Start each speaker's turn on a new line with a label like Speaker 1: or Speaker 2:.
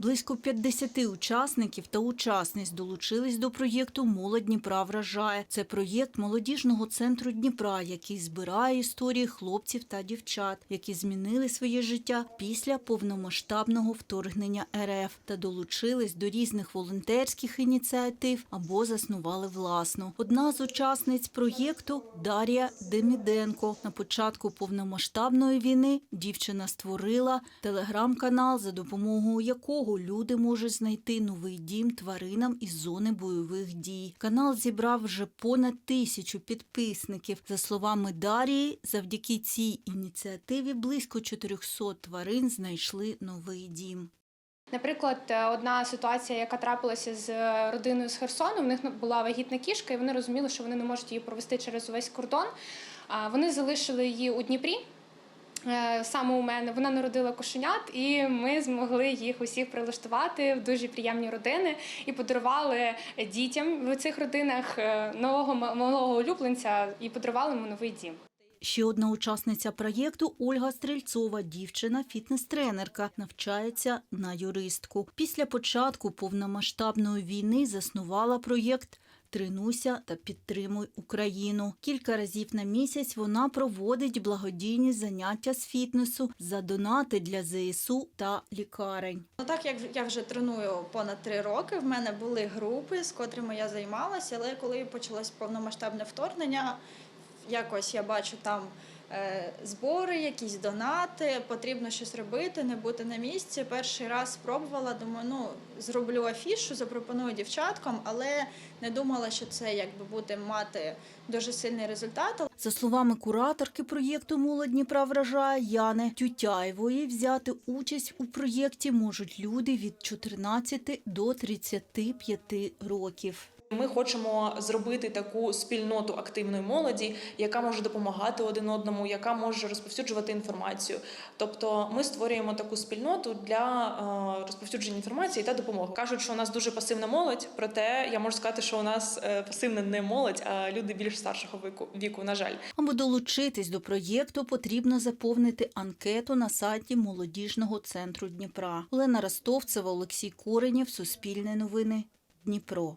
Speaker 1: Близько 50 учасників та учасниць долучились до проєкту Молодь Дніпра вражає. Це проєкт молодіжного центру Дніпра, який збирає історії хлопців та дівчат, які змінили своє життя після повномасштабного вторгнення РФ та долучились до різних волонтерських ініціатив або заснували власну. Одна з учасниць проєкту Дар'я Деміденко. На початку повномасштабної війни дівчина створила телеграм-канал, за допомогою якого люди можуть знайти новий дім тваринам із зони бойових дій. Канал зібрав вже понад тисячу підписників. За словами Дарії, завдяки цій ініціативі близько 400 тварин знайшли новий дім.
Speaker 2: Наприклад, е, одна ситуація, яка трапилася з е, родиною з Херсону, в них була вагітна кішка, і вони розуміли, що вони не можуть її провести через увесь кордон. Вони залишили її у Дніпрі. Е, Саме у мене вона народила кошенят, і ми змогли їх усіх прилаштувати в дуже приємні родини і подарували дітям в цих родинах е, нового малого улюбленця і подарували йому новий дім.
Speaker 1: Ще одна учасниця проєкту Ольга Стрельцова, дівчина, фітнес-тренерка, навчається на юристку. Після початку повномасштабної війни заснувала проєкт Тренуйся та підтримуй Україну. Кілька разів на місяць вона проводить благодійні заняття з фітнесу за донати для ЗСУ та лікарень.
Speaker 3: Ну так як я вже треную понад три роки, в мене були групи, з котрими я займалася, але коли почалось повномасштабне вторгнення, якось я бачу там збори, якісь донати, потрібно щось робити, не бути на місці. Перший раз спробувала, думаю, ну зроблю афішу, запропоную дівчаткам, але не думала, що це якби буде мати дуже сильний результат.
Speaker 1: За словами кураторки проєкту Молодь Дніпра вражає Яни Тютяєвої, взяти участь у проєкті можуть люди від 14 до 35 років.
Speaker 4: Ми хочемо зробити таку спільноту активної молоді, яка може допомагати один одному, яка може розповсюджувати інформацію. Тобто, ми створюємо таку спільноту для е, розповсюдження інформації та допомоги. Кажуть, що у нас дуже пасивна молодь, проте я можу сказати, що у нас е, пасивна не молодь, а люди більш старшого віку. віку, на жаль.
Speaker 1: Аби долучитись до проєкту, потрібно заповнити анкету на сайті молодіжного центру Дніпра. Олена Ростовцева, Олексій Коренєв, Суспільне новини, Дніпро.